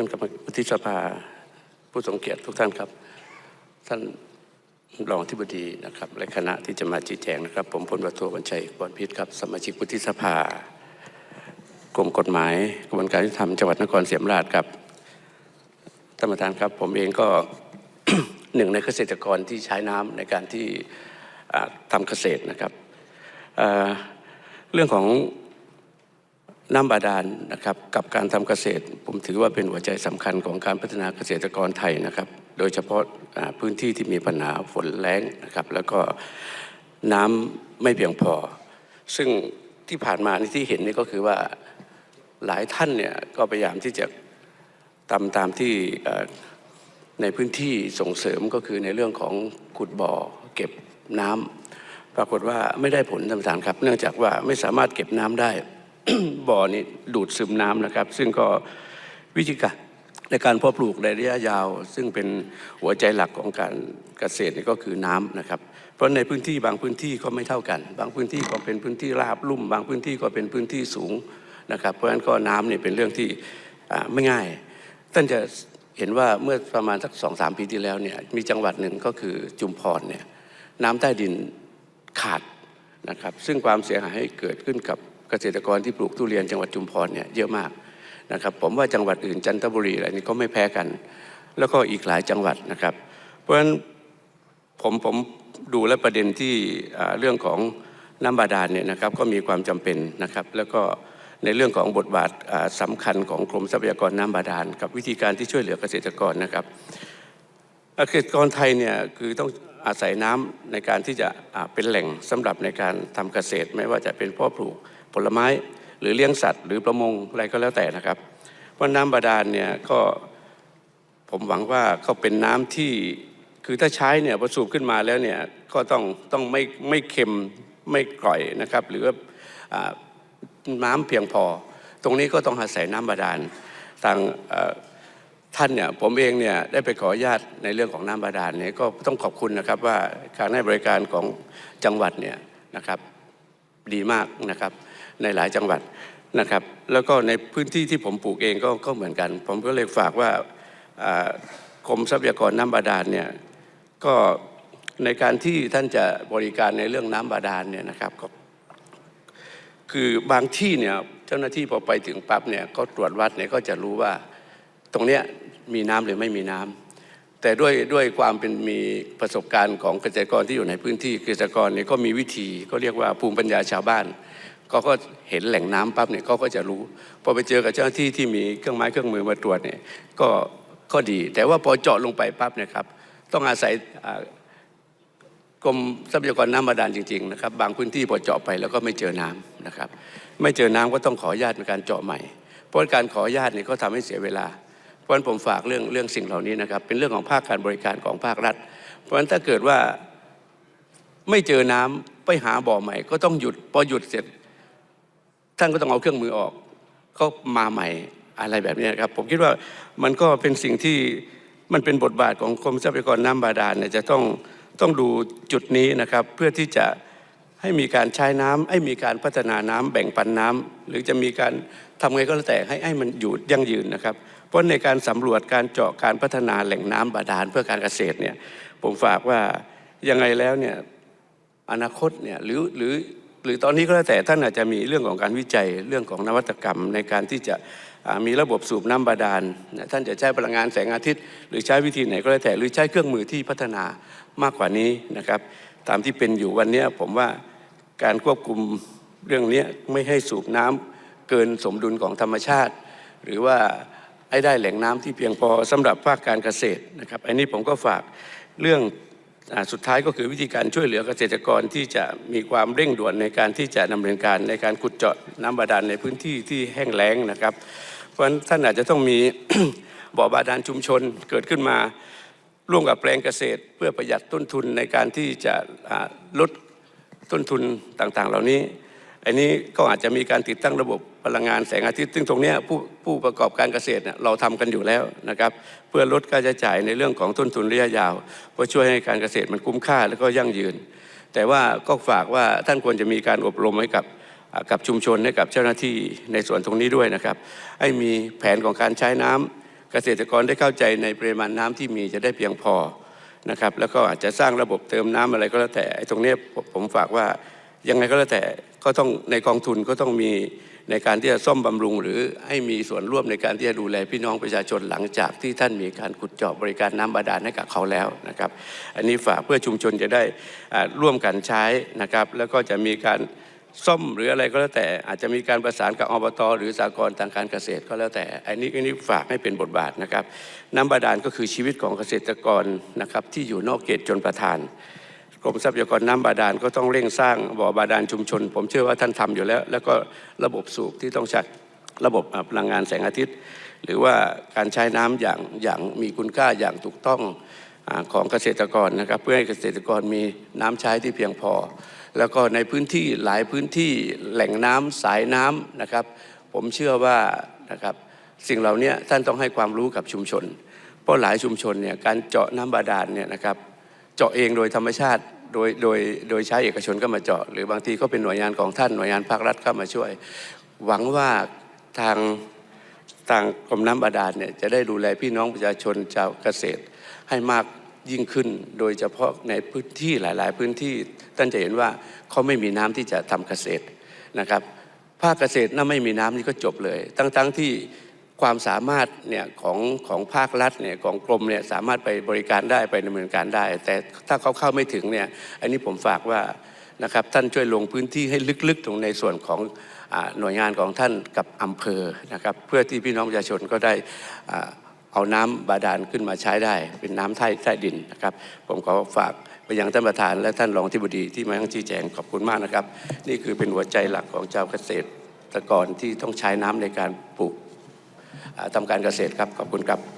พื่อนกรรมวุฒิสภาผู้ทรงเกียรติทุกท่านครับ ท่านรองที่บดีนะครับและคณะที่จะมาชี้แจงนะครับ ผมพลวัตโทบัญชัยบอนพิษครับ สมาชิกวุฒิสภากรมกฎหมายกระบวนการยุติธรรมจังหวัดนครศรีธรรมราชครับท่านประธานครับ ผมเองก็หนึ่งในเกษตรกรที่ใช้น้ำในการที่อ่าทำเกษตรนะครับเรื่องของ น้ำบาดาลนะครับกับการทำเกษตร ผมถือว่าเป็นหัวใจสำคัญของการพัฒนาเกษตรกรไทยนะครับ โดยเฉพาะพื้นที่ที่มีปัญหาฝนแล้งนะครับ แล้วก็น้ำไม่เพียงพอ ซึ่งที่ผ่านมานี่ที่เห็นนี่ก็คือว่าหลายท่านเนี่ยก็พยายามที่จะทำตามที่ในพื้นที่ส่งเสริมก็คือในเรื่องของขุดบ่อเก็บน้ำปรากฏว่าไม่ได้ผลท่านประธานครับ เนื่องจากว่าไม่สามารถเก็บน้ำได้ บ่อนี่ดูดซึมน้ำนะครับ ซึ่งก็วิธีการในการเพาะปลูกในระยะยาว ซึ่งเป็นหัวใจหลักของการเกษตรนี่ก็คือน้ำนะครับ เพราะในพื้นที่บางพื้นที่ก็ไม่เท่ากัน บางพื้นที่ก็เป็นพื้นที่ราบลุ่ม บางพื้นที่ก็เป็นพื้นที่สูงนะครับ เพราะฉะนั้นก็น้ำเนี่ยเป็นเรื่องที่ไม่ง่าย ท่านจะเห็นว่าเมื่อประมาณสักสองสามปีที่แล้วเนี่ยมีจังหวัดหนึ่งก็คือจุมพรเนี่ยน้ำใต้ดินขาดนะครับ ซึ่งความเสียหายเกิดขึ้นกับ เกษตรกรที่ปลูกทุเรียนจังหวัดจุมพรเนี่ยเยอะมากนะครับผมว่าจังหวัดอื่นจันทบุรีอะไรนี้ก็ไม่แพ้กัน แล้วก็อีกหลายจังหวัดนะครับ เพราะฉะนั้นผมผมดูและประเด็นที่เรื่องของน้ำบาดาลเนี่ยนะครับก็มีความจำเป็นนะครับ แล้วก็ในเรื่องของบทบาทอ่าสำคัญของกรมทรัพยากรน้ำบาดาลกับวิธีการที่ช่วยเหลือเกษตรกรนะครับเกษตรกรไทยเนี่ยคือต้องอาศัยน้ำในการที่จะเป็นแหล่งสำหรับในการทำเกษตร ไม่ว่าจะเป็นพ่อปลูก ผลไม้หรือเลี้ยงสัตว์ หรือประมงอะไรก็แล้วแต่นะครับเพราะน้ำบาดาลเนี่ยก็ผมหวังว่าก็เป็นน้ำที่คือถ้าใช้เนี่ยพอสูบขึ้นมาแล้วเนี่ยก็ต้องต้องไม่ไม่เค็มไม่กร่อยนะครับ หรือว่าน้ำเพียงพอ ตรงนี้ก็ต้องอาศัยน้ำบาดาลทางท่านเนี่ยผมเองเนี่ยได้ไปขออนุญาตในเรื่องของน้ำบาดาลเนี่ยก็ต้องขอบคุณนะครับว่าการให้บริการของจังหวัดเนี่ยนะครับ ดีมากนะครับในหลายจังหวัดนะครับ แล้วก็ในพื้นที่ที่ผมปลูกเองก็ก็เหมือนกัน ผมก็เลยฝากว่ากรมทรัพยากรน้ำบาดาลเนี่ยก็ในการที่ท่านจะบริการในเรื่องน้ำบาดาลเนี่ยนะครับก็คือบางที่เนี่ยเจ้าหน้าที่พอไปถึงปั๊บเนี่ยก็ตรวจวัดเนี่ยก็จะรู้ว่าตรงเนี้ยมีน้ำหรือไม่มีน้ำ แต่ด้วยด้วยความเป็นมีประสบการณ์ของเกษตรกรที่อยู่ในพื้นที่เกษตรกรเนี่ยก็มีวิธีก็เรียกว่าภูมิปัญญาชาวบ้านก็ก็เห็นแหล่งน้ำปั๊บเนี่ยเขาก็จะรู้พอไปเจอกับเจ้าหน้าที่ที่มีเครื่องไม้เครื่องมือมาตรวจเนี่ยก็ก็ดี แต่ว่าพอเจาะลงไปปั๊บเนี่ยครับต้องอาศัยกรมทรัพยากรน้ำบาดาลจริงๆนะครับบางพื้นที่พอเจาะไปแล้วก็ไม่เจอน้ำนะครับ ไม่เจอน้ำก็ต้องขออนุญาตในการเจาะใหม่ เพราะการขออนุญาตเนี่ยก็ทำให้เสียเวลา ราะฉะนั้นผมฝากเรื่องเรื่องสิ่งเหล่านี้นะครับ เป็นเรื่องของภาคการบริการของภาครัฐ เพราะฉะนั้นถ้าเกิดว่าไม่เจอน้ำไปหาบ่อใหม่ ก็ต้องหยุดพอหยุดเสร็จ ท่านก็ต้องเอาเครื่องมือออก ก็มาใหม่อะไรแบบนี้ครับ ผมคิดว่ามันก็เป็นสิ่งที่มันเป็นบทบาทของกรมทรัพยากรน้ำบาดาลเนี่ยจะต้องต้องดูจุดนี้นะครับ เพื่อที่จะ ให้มีการใช้น้ำให้มีการพัฒนาน้ำแบ่งปันน้ำหรือจะมีการทำไงก็แล้วแต่ให้ให้มันอยู่ยั่งยืนนะครับ เพราะในการสำรวจการเจาะการพัฒนาแหล่งน้ำบาดาลเพื่อการเกษตรเนี่ยผมฝากว่ายังไงแล้วเนี่ยอนาคตเนี่ยหรือหรือหรือตอนนี้ก็แล้วแต่ท่านอาจจะมีเรื่องของการวิจัยเรื่องของนวัตกรรมในการที่จะมีระบบสูบน้ำบาดาลท่านจะใช้พลังงานแสงอาทิตย์ หรือใช้วิธีไหนก็แล้วแต่หรือใช้เครื่องมือที่พัฒนามากกว่านี้นะครับ ตามที่เป็นอยู่วันนี้ผมว่าการควบคุมเรื่องนี้ไม่ให้สูบน้ำเกินสมดุลของธรรมชาติ หรือว่าให้ได้แหล่งน้ำที่เพียงพอสำหรับภาคการเกษตรนะครับอันนี้ผมก็ฝากเรื่องสุดท้ายก็คือวิธีการช่วยเหลือเกษตรกรที่จะมีความเร่งด่วนในการที่จะดำเนินการในการขุดเจาะน้ำบาดาลในพื้นที่ที่แห้งแล้งนะครับ เพราะฉะนั้นท่านอาจจะต้องมีบ่อบาดาลชุมชนเกิดขึ้นมา ร่วมกับแปลงเกษตรเพื่อประหยัดต้นทุนในการที่จะลดต้นทุนต่างๆ เหล่านี้ อันนี้ก็อาจจะมีการติดตั้งระบบพลังงานแสงอาทิตย์ซึ่งตรงนี้ผู้ผู้ประกอบการเกษตรเราทำกันอยู่แล้วนะครับ เพื่อลดค่าใช้จ่ายในเรื่องของต้นทุนระยะยาวเพื่อช่วยให้การเกษตรมันคุ้มค่าแล้วก็ยั่งยืน แต่ว่าก็ฝากว่าท่านควรจะมีการอบรมให้กับกับชุมชนให้กับเจ้าหน้าที่ในส่วนตรงนี้ด้วยนะครับ ให้มีแผนของการใช้น้ำ เกษตรกรได้เข้าใจในปริมาณน้ำที่มีจะได้เพียงพอนะครับแล้วก็อาจจะสร้างระบบเติมน้ำอะไรก็แล้วแต่ไอ้ตรงนี้ผมฝากว่ายังไงก็แล้วแต่ก็ต้องในกองทุนก็ต้องมีในการที่จะซ่อมบำรุง หรือให้มีส่วนร่วมในการที่จะดูแลพี่น้องประชาชนหลังจากที่ท่านมีการขุดเจาะบริการน้ำบาดาลให้กับเขาแล้วนะครับ อันนี้ฝากเพื่อชุมชนจะได้ร่วมกันใช้นะครับ แล้วก็จะมีการ ซ่อมหรืออะไรก็แล้วแต่อาจจะมีการประสานกับอบตหรือสากลทางการเกษตรก็แล้วแต่อันนี้อันนี้ฝากให้เป็นบทบาทนะครับน้ำบาดาลก็คือชีวิตของเกษตรกรนะครับที่อยู่นอกเขตจนประทานกรมทรัพยากรน้ำบาดาลก็ต้องเร่งสร้างบ่อบาดาลชุมชน ผมเชื่อว่าท่านทำอยู่แล้ว แล้วก็ระบบสูบที่ต้องใช้ระบบพลังงานแสงอาทิตย์ หรือว่าการใช้น้ำอย่างอย่างมีคุณค่าอย่างถูกต้องของเกษตรกรนะครับ เพื่อให้เกษตรกรมีน้ำใช้ที่เพียงพอ แล้วก็ในพื้นที่หลายพื้นที่แหล่งน้ำสายน้ำนะครับ ผมเชื่อว่านะครับสิ่งเหล่านี้ท่านต้องให้ความรู้กับชุมชน เพราะหลายชุมชนเนี่ยการเจาะน้ำบาดาลเนี่ยนะครับเจาะเองโดยธรรมชาติโดยโดยโดยใช้เอกชนก็มาเจาะ หรือบางทีก็เป็นหน่วยงานของท่านหน่วยงานภาครัฐเข้ามาช่วย หวังว่าทางทางกรมน้ำบาดาลเนี่ยจะได้ดูแลพี่น้องประชาชนชาวเกษตรให้มาก ยิ่งขึ้น โดยเฉพาะในพื้นที่หลาย ๆ พื้นที่ท่านจะเห็นว่าเขาไม่มีน้ำที่จะทำเกษตรนะครับ ภาคเกษตรน่าไม่มีน้ำนี่ก็จบเลย ทั้งๆที่ความสามารถเนี่ยของของภาครัฐเนี่ยของกรมเนี่ยสามารถไปบริการได้ไปดำเนินการได้ แต่ถ้าเขาเข้าไม่ถึงเนี่ยอันนี้ผมฝากว่านะครับท่านช่วยลงพื้นที่ให้ลึกๆ ตรงในส่วนของอหน่วยงานของท่านกับอำเภอนะครับเพื่อที่พี่น้องประชาชนก็ได้อ่า เอาน้ำบาดาลขึ้นมาใช้ได้ เป็นน้ำใต้ใต้ดินนะครับ ผมขอฝากไปยังท่านประธานและท่านรองที่บดีที่มาทั้งชี้แจงขอบคุณมากนะครับ นี่คือเป็นหัวใจหลักของชาวเกษตรกรที่ต้องใช้น้ำในการปลูกทำทำการเกษตรครับขอบคุณครับ